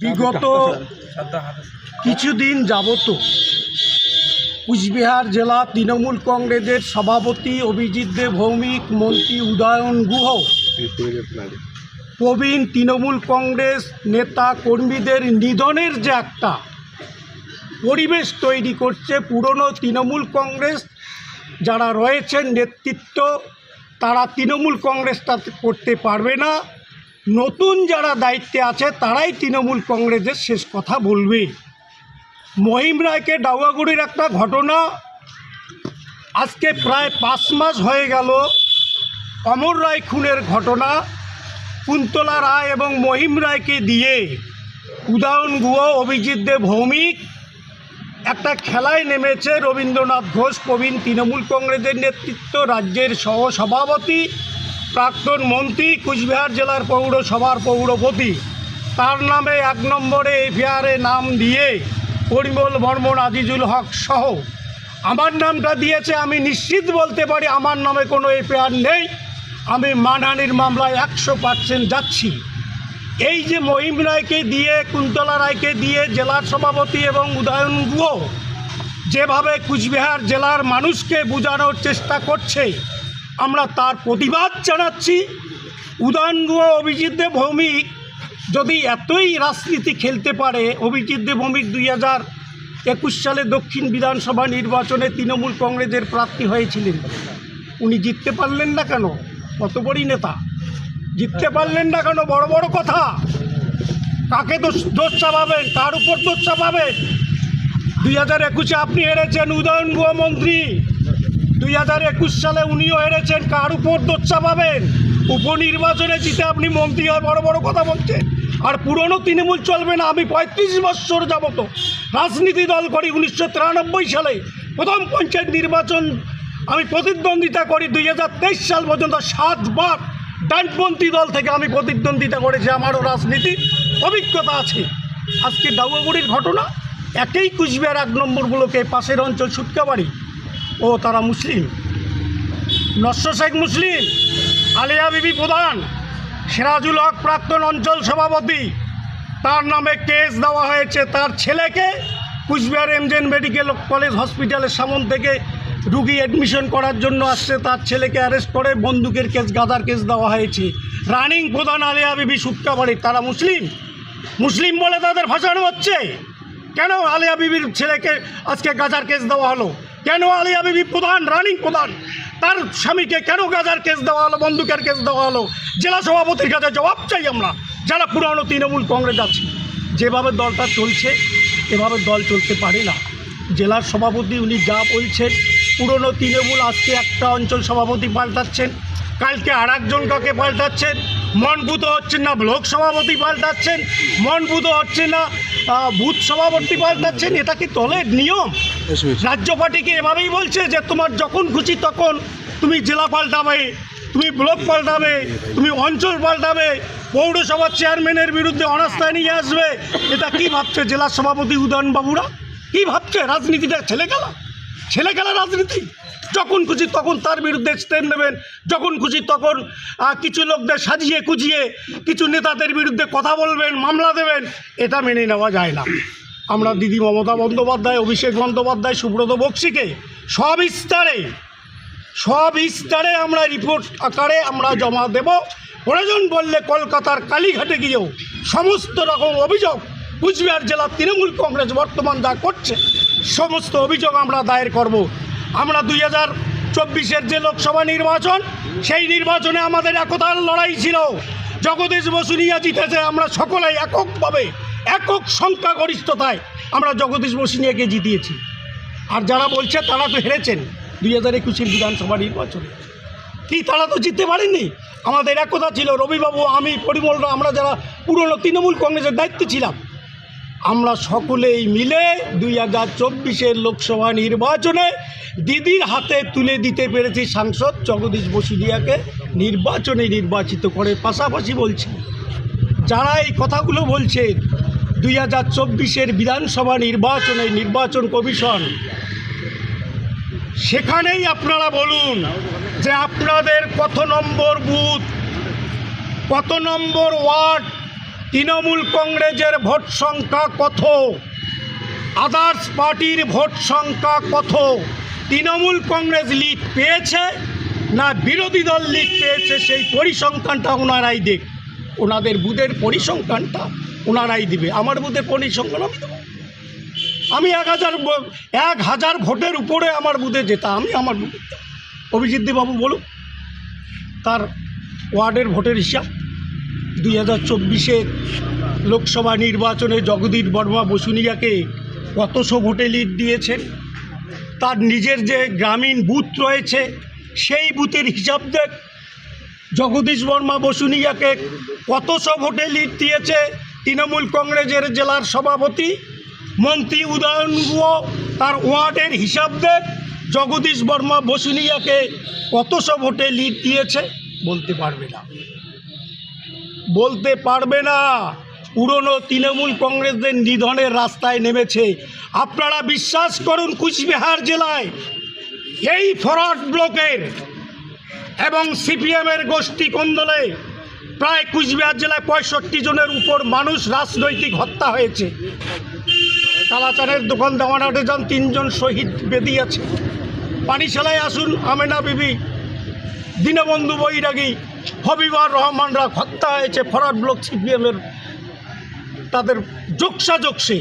বিগত কিছুদিন যাবত কুচবিহার জেলা তৃণমূল কংগ্রেসের সভাপতি অভিজিৎ দে ভৌমিক মন্ত্রী উদয়ন গুহ, প্রবীণ তৃণমূল কংগ্রেস নেতা কর্মীদের নিধনের যে একটা পরিবেশ তৈরি করছে পুরনো তৃণমূল কংগ্রেস, যারা রয়েছেন নেতৃত্ব, তারা তৃণমূল কংগ্রেসটা করতে পারবে না। নতুন যারা দায়িত্বে আছে, তারাই তৃণমূল কংগ্রেসের শেষ কথা বলবে। মহিম রায়কে ডাউয়াগুড়ির একটা ঘটনা আজকে প্রায় পাঁচ মাস হয়ে গেল। অমর রায় খুনের ঘটনা, কুন্তলা রায় এবং মহিম রায়কে দিয়ে উদয়ন গুহ, অভিজিৎ দেব ভৌমিক একটা খেলায় নেমেছে রবীন্দ্রনাথ ঘোষ, প্রবীণ তৃণমূল কংগ্রেসের নেতৃত্ব, রাজ্যের সহ সভাপতি প্রাক্তন মন্ত্রী কুচবিহার জেলার পৌরসভার পৌরপতি। তার নামে এক নম্বরে এফআইআরে নাম দিয়ে পরিমল বর্মন, আজিজুল হক সহ। আমার নামটা দিয়েছে, আমি নিশ্চিত বলতে পারি আমার নামে কোনো এফআইআর নেই। আমি মানহানির মামলায় একশো পার্সেন্ট যাচ্ছি। এই যে মহিম রায়কে দিয়ে, কুন্তলা রায়কে দিয়ে জেলার সভাপতি এবং উদয়ন গুহ যেভাবে কুচবিহার জেলার মানুষকে বোঝানোর চেষ্টা করছে আমরা তার প্রতিবাদ জানাচ্ছি। উদয়ন গুহ অভিজিৎ দেব ভৌমিক যদি এতই রাজনীতি খেলতে পারে, অভিজিৎ দেব ভৌমিক দুই হাজার একুশ সালে দক্ষিণ বিধানসভা নির্বাচনে তৃণমূল কংগ্রেসের প্রার্থী হয়েছিলেন। উনি জিততে পারলেন না কেন? কত বড়ই নেতা। জিততে পারলেন না কেন? বড় বড় কথা। কাকে দোষ দোষ চাপাবেন? কার উপর দোষ চাপাবেন? দুই হাজার একুশে আপনি হেরেছেন উদয়ন গুহ মন্ত্রী। দুই হাজার একুশ সালে উনিও হেরেছেন, কার উপর দোষ চাপাবেন উপনির্বাচনে জিতে আপনি মন্ত্রী হয়, বড় বড় কথা বলছেন। আর পুরনো তৃণমূল চলবে না, আমি পঁয়ত্রিশ বৎসর যাবত। রাজনীতি দল করি উনিশশো তিরানব্বই সালে। প্রথম পঞ্চায়েত নির্বাচন আমি প্রতিদ্বন্দ্বিতা করি দুই হাজার তেইশ সাল পর্যন্ত সাতবার। ডানপন্থী দল থেকে আমি প্রতিদ্বন্দ্বিতা করেছি, আমারও রাজনীতি অভিজ্ঞতা আছে। আজকে ডাউয়াগুড়ির ঘটনা, একেই কুচবিহার এক নম্বর ব্লকে পাশের অঞ্চল সুটকাবাড়ি। ও তারা মুসলিম। নস্য শেখ মুসলিম, আলিয়া বিবি প্রধান, সিরাজুল হক প্রাক্তন অঞ্চল সভাপতি। তার নামে কেস দেওয়া হয়েছে। তার ছেলেকে কুচবিহার এমজেন মেডিকেল কলেজ হসপিটালের সামন থেকে রুগী অ্যাডমিশন করার জন্য আসছে। তার ছেলেকে অ্যারেস্ট করে। বন্দুকের কেস, গাদার কেস দেওয়া হয়েছে। রানিং প্রধান আলিয়া বিবি সুটকাবাড়ির তারা মুসলিম। মুসলিম বলে তাদের ফাঁসানো হচ্ছে। কেন আলিয়া বিবির ছেলেকে আজকে গাজার কেস দেওয়া হলো? কেন আলিয়া বিবি প্রধান, রানিং প্রধান? তার স্বামীকে কেন গাজার কেস দেওয়া হলো, বন্দুকের কেস দেওয়া হলো? জেলা সভাপতির কাছে জবাব চাই আমরা। যারা পুরানো তৃণমূল কংগ্রেস আছে, যেভাবে দলটা চলছে, এভাবে দল চলতে পারে না। জেলার সভাপতি উনি যা বলছেন, পুরনো তৃণমূল আজকে একটা অঞ্চল সভাপতি পাল্টাচ্ছেন, কালকে আর একজন কাকে পাল্টাচ্ছেন মনপুত হচ্ছেন না ব্লক সভাপতি পাল্টাচ্ছেন মনপুত হচ্ছে না বুথ সভাপতি পাল্টাচ্ছেন এটা কি দলের নিয়ম? রাজ্য পার্টিকে এভাবেই বলছে যে তোমার যখন খুশি তখন তুমি জেলা পাল্টাবে তুমি ব্লক পাল্টাবে তুমি অঞ্চল পাল্টাবে পৌরসভার চেয়ারম্যানের বিরুদ্ধে অনাস্থায় নিয়ে আসবে এটা কি ভাবছে জেলা সভাপতি উদয়ন বাবুরা কি ভাবছে? রাজনীতিটা ছেলে খেলা ছেলে খেলা রাজনীতি? যখন খুশি তখন তার বিরুদ্ধে স্ট্যান্ড নেবেন। যখন খুশি তখন কিছু লোকদের সাজিয়ে কুজিয়ে কিছু নেতাদের বিরুদ্ধে কথা বলবেন, মামলা দেবেন, এটা মেনে নেওয়া যায় না। আমরা দিদি মমতা বন্দ্যোপাধ্যায়, অভিষেক বন্দ্যোপাধ্যায়, সুব্রত বক্সিকে সব স্তরে সব স্তরে আমরা রিপোর্ট আকারে আমরা জমা দেব। প্রয়োজন বললে কলকাতার কালীঘাটে গিয়েও সমস্ত রকম অভিযোগ, কুচবিহার জেলার তৃণমূল কংগ্রেস বর্তমান যা করছে, সমস্ত অভিযোগ আমরা দায়ের করব। আমরা দুই হাজার চব্বিশের যে লোকসভা নির্বাচন, সেই নির্বাচনে আমাদের একতার লড়াই ছিল। জগদীশ বসুনিয়া জিতেছে, আমরা সকলেই এককভাবে, একক সংখ্যাগরিষ্ঠতায় আমরা জগদীশ বসুনিয়াকে জিতিয়েছি। আর যারা বলছে তারা তো হেরেছেন দুই হাজার একুশের বিধানসভা নির্বাচনে। কি তারা তো জিততে পারেননি? আমাদের একতা ছিল, রবিবাবু, আমি, পরিমলরা, আমরা যারা পুরনো তৃণমূল কংগ্রেসের দায়িত্বে ছিলাম আমরা সকলেই মিলে দুই হাজার চব্বিশের লোকসভা নির্বাচনে দিদির হাতে তুলে দিতে পেরেছি সাংসদ জগদীশ বসুদিয়াকে নির্বাচনে নির্বাচিত করে পাশাপাশি বলছি, যারা এই কথাগুলো বলছেন দুই হাজার চব্বিশের বিধানসভা নির্বাচনে নির্বাচন কমিশন, সেখানেই আপনারা বলুন যে আপনাদের কত নম্বর বুথ, কত নম্বর ওয়ার্ড তৃণমূল কংগ্রেসের ভোট সংখ্যা কত? আদার্স পার্টির ভোট সংখ্যা কত? তৃণমূল কংগ্রেস লিড পেয়েছে না বিরোধী দল লিড পেয়েছে? সেই পরিসংখ্যানটা ওনারাই দেখ, ওনাদের বুধের পরিসংখ্যানটা ওনারাই দিবে। আমার বুথের পরিসংখ্যান আমি দেবো। আমি এক হাজার এক হাজার ভোটের উপরে আমার বুধে যেতাম, আমি আমার অভিজিৎ বাবু বলুন তার ওয়ার্ডের ভোটের হিসাব। দুই হাজার চব্বিশে লোকসভা নির্বাচনে জগদীশ বর্মা বসুনিয়াকে কতশো ভোটে লিড দিয়েছেন? তার নিজের যে গ্রামীণ বুথ রয়েছে, সেই বুথের হিসাব দেখ। জগদীশ বর্মা বসুনিয়াকে কতশো ভোটে লিড দিয়েছে তৃণমূল কংগ্রেসের জেলার সভাপতি? মন্ত্রী উদয়ন গুহ তার ওয়ার্ডের হিসাব দেখ। জগদীশ বর্মা বসুনিয়াকে কতশো ভোটে লিড দিয়েছে? বলতে পারবে না। বলতে পারবে না। পুরনো তৃণমূল কংগ্রেসদের নিধনের রাস্তায় নেমেছে। আপনারা বিশ্বাস করুন কুচবিহার জেলায় এই ফরওয়ার্ড ব্লকের এবং সিপিএমের গোষ্ঠী কোন্দলে প্রায় কুচবিহার জেলায় পঁয়ষট্টি জনের উপর মানুষ রাজনৈতিক হত্যা হয়েছে। কালাচারের দোকান দামানাটে যান তিনজন শহীদ বেদিয়েছে পানিশালায় আসুন আমেনা বিবি, দীনবন্ধু বৈরাগী হবিবার রহমানরা হত্যা হয়েছে ফরাদ ব্লক সিপিএমের তাদের যোগসাযোগসে